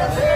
Yeah.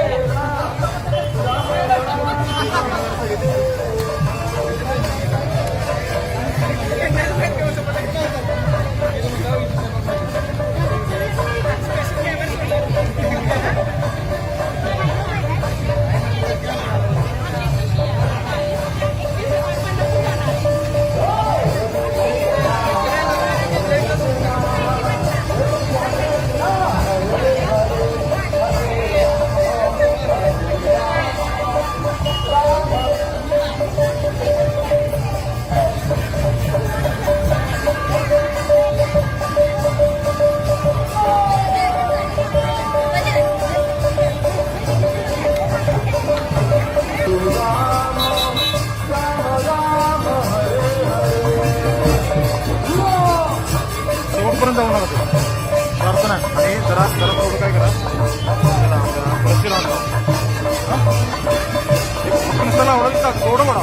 घेऊन जाऊ नका प्रार्थना आणि जरा जरा थोडं काय करा. त्याला जरा रस्सी लावून लावा. एक फक्त नुसतं का थोडं म्हणा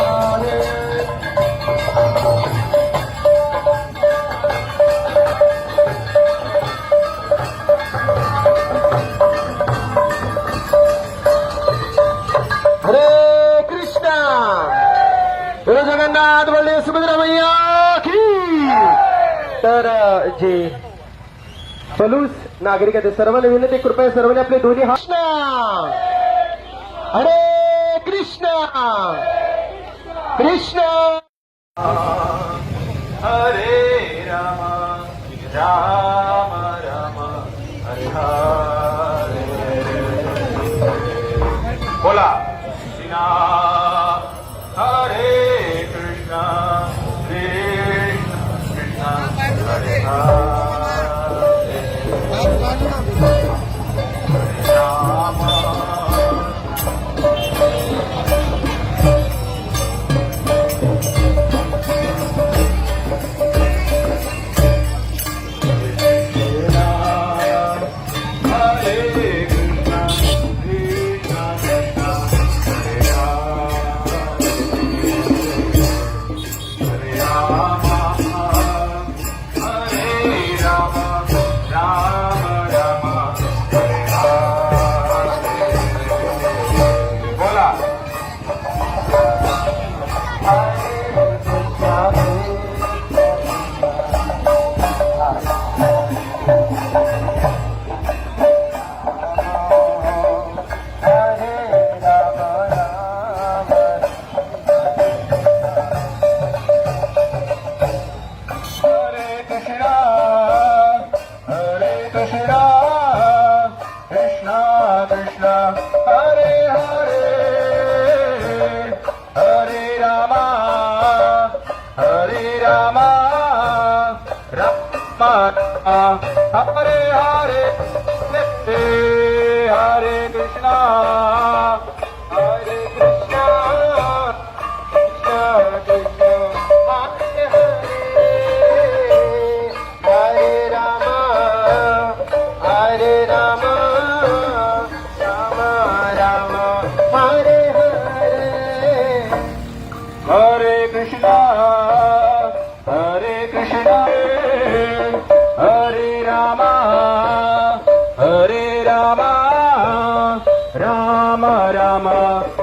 जगन्नाथ बलदेव सुभद्रा की! तर जे फलूस नागरिक आहेत ते सर्वांना विनंती कृपया सर्वांनी आपले दोन्ही कृष्ण! हरे कृष्ण! कृष्ण! हरे राम राम राम हरे हरे बोला। कृष्णा हरे कृष्णा कृष्ण कृष्ण हरे हरे। हरे हरे हरे कृष्णा हरे कृष्णा कृष्ण कृष्ण Rama Rama